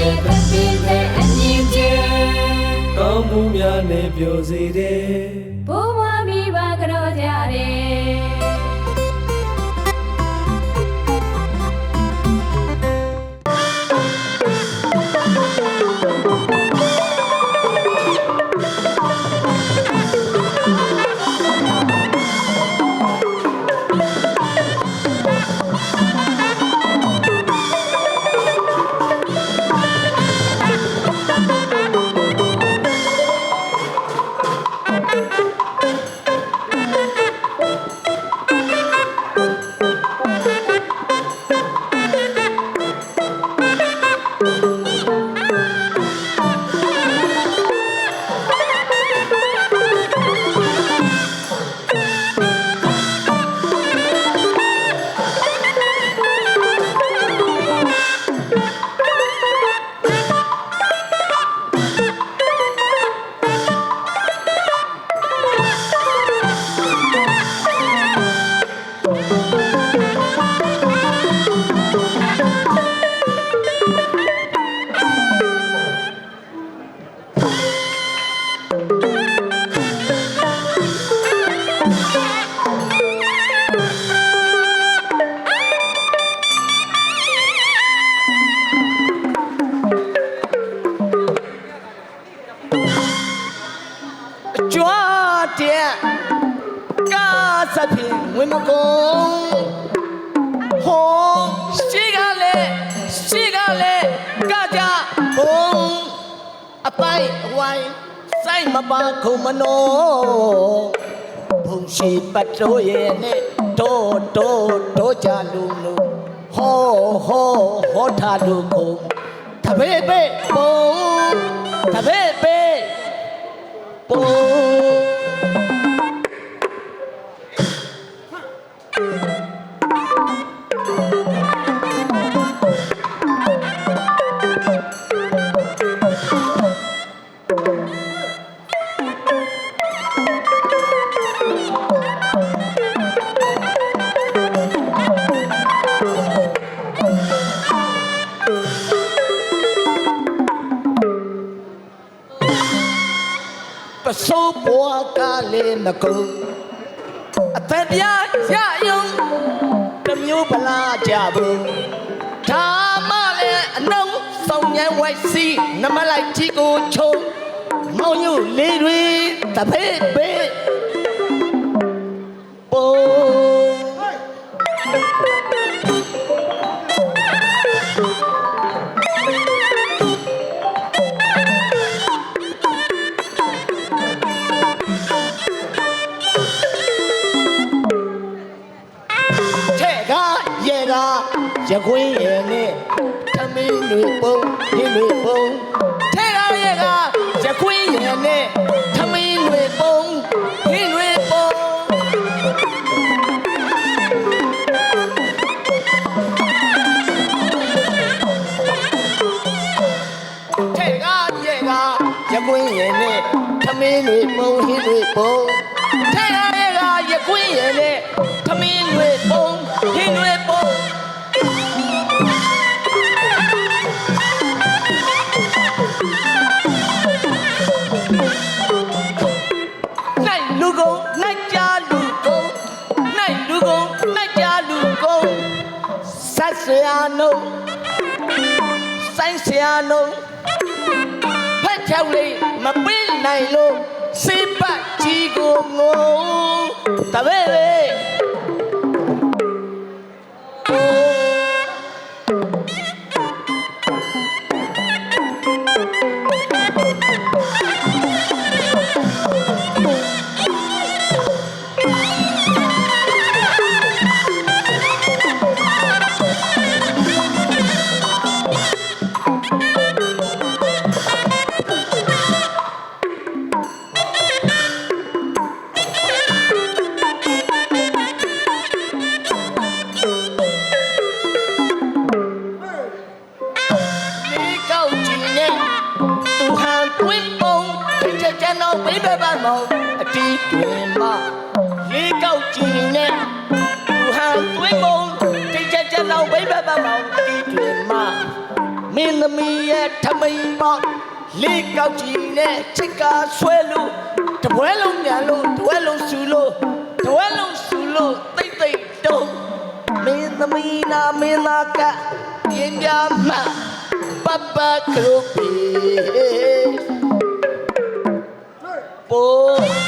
ကျေပပိတဲ့အမြင့်ကျဲကောင်းမှုများနဲ့ပြောစေတယ်ဘုံမမိဘ ကြွား ဝင်မကုန်ဟောရှိကလည်းရှိကလည်းကကြဘုံအပိုင်အဝိုင်းစိုက်မပါခုံမနောဘုံရှိပတ်တော်ရဲ့နဲ့တော့တော့တော့ကြလူလူဟောဟောဟောထားလူကုန်တပေပေဘုံတပေပေပုံပ စိုးပွားကလေးမကုန်အသက်ပြရယုံတစ်မျိုးပလားကြဘူးဒါမှလည်းအနှုံးဆောင်ញမ်းဝိုက်စီနမလိုက်ကြီးကိုချုံမောင်ညိုလေးတွေတဖေးပေပုံ ရခွင်းရဲ့နဲ့သမင်းတွေပုံရင်းတွေပုံထဲကရေကရခွင်းရဲ့နဲ့သမင်းတွေပုံရင်းတွေပုံထဲကရေကရကွင်းရဲ့နဲ့သမင်းတွေပုံဟင်းတွေပုံထဲကရေကရကွင်းရဲ့နဲ့သမင်းတွေပုံဟင်းတွေ ဆက်ဆရာနှုတ်ဆိုင်ဆရာနှုတ်ဖက်ချောက်လေးမပေးနိုင်လို့စိတ်ပတ်ကြီးကိုငုံတပည့် ချက်ချမ်းတော့ဘိဘဘမောင်အတီးတွင်မလေးကောက်ကြည့်နဲ့သူဟန်တွင်းပုံတစ်ချက်ချမ်းတော့ဘိဘဘမောင်အတီးတွင်မမင်းသမီးရဲ့ထမိန်ပေါက်လေးကောက်ကြီးနဲ့ချစ်ကာဆွဲလို့တပွဲလုံးညာလို့တပွဲလုံးဆူလို့တပွဲလုံးဆူလို့တိတ်တိတ်တုံးမင်းသမီးနာမင်းသားကပြင်းပြမှပပကရုပီပို 예뻐.